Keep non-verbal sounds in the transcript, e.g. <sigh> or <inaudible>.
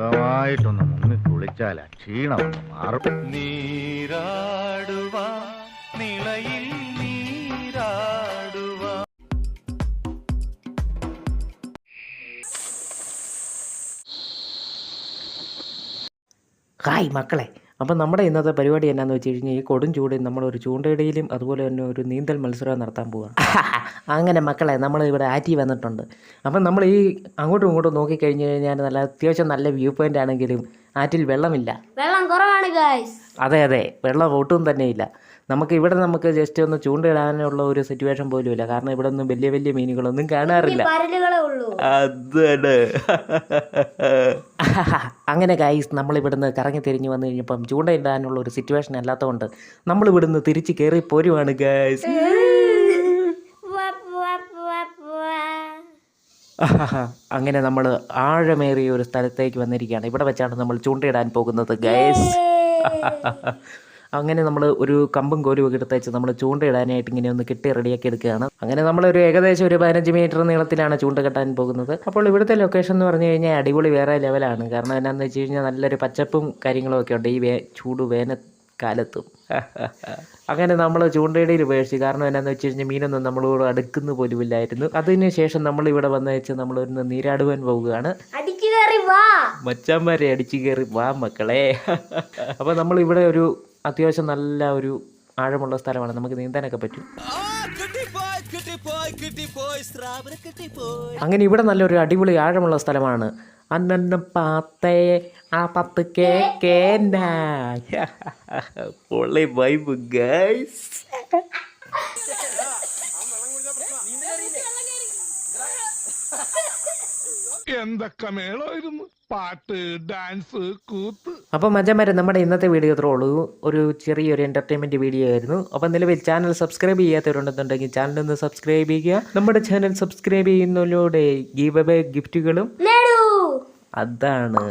സുഖമായിട്ടൊന്ന് മുങ്ങി കുളിച്ചാല ക്ഷീണം മാറും. നീരാടുവാ നിളയിൽ നീരാടുവാ. ഹായ് മക്കളെ അപ്പം നമ്മുടെ ഇന്നത്തെ പരിപാടി എന്നാന്ന് വെച്ച് കഴിഞ്ഞാൽ ഈ കൊടും ചൂടിൽ നമ്മളൊരു ചൂണ്ടയിടയിലും അതുപോലെ തന്നെ ഒരു നീന്തൽ മത്സരം നടത്താൻ പോവുകയാണ് <laughs> അങ്ങനെ മക്കളെ നമ്മൾ ഇവിടെ ആറ്റി വന്നിട്ടുണ്ട്. അപ്പം നമ്മൾ ഈ അങ്ങോട്ടും ഇങ്ങോട്ടും നോക്കിക്കഴിഞ്ഞ് കഴിഞ്ഞാൽ നല്ല അത്യാവശ്യം നല്ല വ്യൂ പോയിന്റ് ആണെങ്കിലും ആറ്റിൽ വെള്ളമില്ല. വെള്ളം കുറവാണ് അതെ അതെ. വെള്ളം ഒട്ടും തന്നെ ഇല്ല. നമുക്ക് ഇവിടെ നമുക്ക് ജസ്റ്റ് ഒന്ന് ചൂണ്ടയിടാനുള്ള ഒരു സിറ്റുവേഷൻ പോലും ഇല്ല. കാരണം ഇവിടെ ഒന്നും വലിയ വലിയ മീനുകളൊന്നും കാണാറില്ല. അതെ അതാണ്. <laughs> <laughs> അങ്ങനെ ഗൈസ് നമ്മളിവിടുന്ന് കറങ്ങി തിരിഞ്ഞ് വന്നു കഴിഞ്ഞപ്പം ചൂണ്ടയിടാനുള്ള ഒരു സിറ്റുവേഷൻ അല്ലാത്തതുകൊണ്ട് നമ്മൾ ഇവിടുന്ന് തിരിച്ച് കയറി പോരുവാണ് ഗൈസ് <laughs> <laughs> അങ്ങനെ നമ്മൾ ആഴമേറിയ ഒരു സ്ഥലത്തേക്ക് വന്നിരിക്കുകയാണ്. ഇവിടെ വെച്ചാണ് നമ്മൾ ചൂണ്ടയിടാൻ പോകുന്നത് ഗൈസ് അങ്ങനെ നമ്മൾ ഒരു കമ്പും കോലും ഒക്കെ എടുത്തയച്ച് നമ്മൾ ചൂണ്ടയിടാനായിട്ട് ഇങ്ങനെ ഒന്ന് കെട്ടി റെഡിയാക്കി എടുക്കുകയാണ്. അങ്ങനെ നമ്മളൊരു ഏകദേശം ഒരു പതിനഞ്ച് മീറ്റർ നീളത്തിലാണ് ചൂണ്ട കെട്ടാൻ പോകുന്നത്. അപ്പോൾ ഇവിടുത്തെ ലൊക്കേഷൻ എന്ന് പറഞ്ഞു കഴിഞ്ഞാൽ അടിപൊളി വേറെ ലെവലാണ് കാരണം എന്നാന്ന് വെച്ച് കഴിഞ്ഞാൽ നല്ലൊരു പച്ചപ്പും കാര്യങ്ങളും ഒക്കെ ഉണ്ട്. ഈ വേ ചൂട് വേന വേനൽക്കാലത്തും <laughs> അങ്ങനെ നമ്മൾ ചൂണ്ടയിടയിൽ ഉപേക്ഷിച്ചു കാരണം എന്നാന്ന് വെച്ച് കഴിഞ്ഞാൽ മീനൊന്നും നമ്മളോട് അടുക്കുന്ന പോലുമില്ലായിരുന്നു അതിന് ശേഷം നമ്മൾ ഇവിടെ വന്ന വെച്ച് നമ്മൾ ഒന്ന് നീരാടുവാൻ പോവുകയാണ്. മച്ചാന്മാരെ അടിച്ചു കയറി വാ മക്കളെ. <laughs> അപ്പോൾ നമ്മൾ ഇവിടെ ഒരു അത്യാവശ്യം നല്ല ഒരു ആഴമുള്ള സ്ഥലമാണ്. നമുക്ക് നീന്താനൊക്കെ പറ്റും. അങ്ങനെ ഇവിടെ നല്ലൊരു അടിപൊളി ആഴമുള്ള സ്ഥലമാണ്. അന്നന്ന് പാത്തേ ആ പത്ത് കേ പൊള്ളി വൈബ് ഗൈസ് എന്തൊക്കെ മേളായിരുന്നു പാട്ട് ഡാൻസ് കൂത്ത്. അപ്പം മജമാരെ നമ്മുടെ ഇന്നത്തെ വീഡിയോ ഇത്രേ ഉള്ളൂ. ഒരു ചെറിയൊരു എന്റർടൈൻമെന്റ് വീഡിയോ ആയിരുന്നു. അപ്പം നിലവിൽ ചാനൽ സബ്സ്ക്രൈബ് ചെയ്യാത്തവരുണ്ടെന്നുണ്ടെങ്കിൽ ചാനൽ ഒന്ന് സബ്സ്ക്രൈബ് ചെയ്യുക. നമ്മുടെ ചാനൽ സബ്സ്ക്രൈബ് ചെയ്യുന്നതിലൂടെ ഗീവ് അവേ ഗിഫ്റ്റുകളും അതാണ്.